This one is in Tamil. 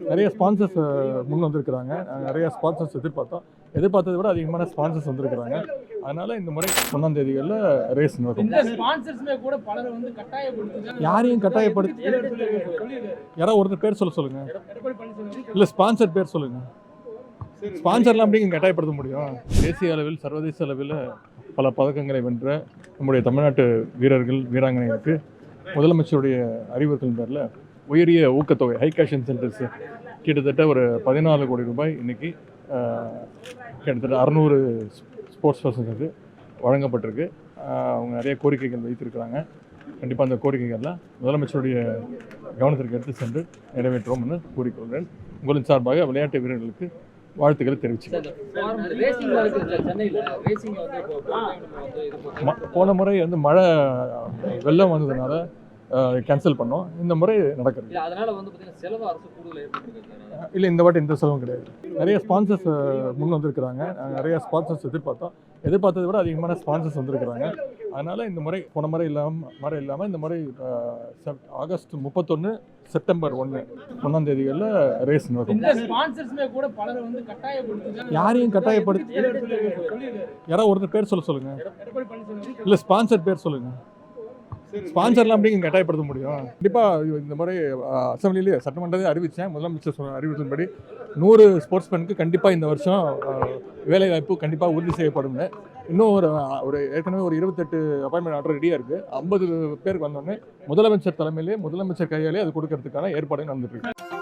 நிறைய ஸ்பான்சர்ஸ் முன் வந்திருக்கிறாங்க. நாங்கள் நிறைய ஸ்பான்சர்ஸ் எதிர்பார்த்தோம். எதிர்பார்த்ததை விட அதிகமான ஸ்பான்சர்ஸ் வந்திருக்கிறாங்க. அதனால இந்த முறை ஒன்றாம் தேதிகளில் ரேஸ் நடக்கும். யாரையும் கட்டாயப்படுத்தி யாராவது ஒருத்தர் பேர் சொல்ல சொல்லுங்க. இல்லை ஸ்பான்சர் பேர் சொல்லுங்க. ஸ்பான்சர்லாம் அப்படிங்க கட்டாயப்படுத்த முடியும்? தேசிய அளவில் சர்வதேச அளவில் பல பதக்கங்களை வென்ற நம்முடைய தமிழ்நாட்டு வீரர்கள் வீராங்கனைகளுக்கு முதலமைச்சருடைய அறிவுறுத்தல் பேரில் உயரிய ஊக்கத்தொகை ஹை கேஷ் இன்சென்டிவ்ஸ் கிட்டத்தட்ட ஒரு பதினாலு கோடி ரூபாய் இன்றைக்கி கிட்டத்தட்ட அறநூறு ஸ்போர்ட்ஸ் பர்சனுக்கு வழங்கப்பட்டிருக்கு. அவங்க நிறைய கோரிக்கைகள் வைத்திருக்கிறாங்க. கண்டிப்பாக அந்த கோரிக்கைகள்லாம் முதலமைச்சருடைய கவனத்திற்கு எடுத்து சென்று நிறைவேற்றுவோம்னு கூறிக்கொள்கிறேன். உங்களின் சார்பாக விளையாட்டு வீரர்களுக்கு வாழ்த்துக்களை தெரிவிச்சுக்கிறேன். ம- போன முறை வந்து மழை வெள்ளம் வந்ததுனால கேன்சல் பண்ணோம். இந்த முறை நடக்கிறது. இல்ல அதனால வந்து பாத்தீங்கன்னா செலவு அரசு கூடுதல் ஏற்பட்டிருக்கு சார் இல்லை இந்த வாட்டி எந்த செலவும் கிடையாது. நிறைய ஸ்பான்சர்ஸ் முன் வந்திருக்கிறாங்க. நிறைய ஸ்பான்சர்ஸ் எதிர்பார்த்தோம். எதிர்பார்த்ததை விட அதிகமான ஸ்பான்சர்ஸ் வந்திருக்கிறாங்க. அதனால இந்த முறை போன முறை இல்லாமல் முறை இல்லாமல் இந்த முறை ஆகஸ்ட் முப்பத்தொன்று செப்டம்பர் ஒன்று ஒன்றாம் தேதிகளில் ரேஸ் நடக்கும். யாரையும் கட்டாயப்படுத்தி யாராவது ஒருத்தர் பேர் சொல்ல சொல்லுங்க. எடப்பாடி பழனிசாமி. இல்லை ஸ்பான்சர் பேர் சொல்லுங்க. ஸ்பான்சர்லாம் அப்படிங்க கட்டாயப்படுத்த முடியும்? கண்டிப்பாக இந்த முறை அசம்பிளிலேயே சட்டமன்றத்தை அறிவித்தேன் முதலமைச்சர் சொன்ன அறிவித்தபடி நூறு ஸ்போர்ட்ஸ்மேனுக்கு கண்டிப்பாக இந்த வருஷம் வேலைவாய்ப்பு கண்டிப்பாக உறுதி செய்யப்படும் இன்னும் ஒரு ஒரு ஏற்கனவே ஒரு இருபத்தெட்டு அப்பாயின்மெண்ட் ஆர்டர் ரெடியாக இருக்குது ஐம்பது பேருக்கு வந்தோடனே முதலமைச்சர் தலைமையிலே முதலமைச்சர் கையாலே அது கொடுக்கறதுக்கான ஏற்பாடு நடந்துட்டு இருக்கு.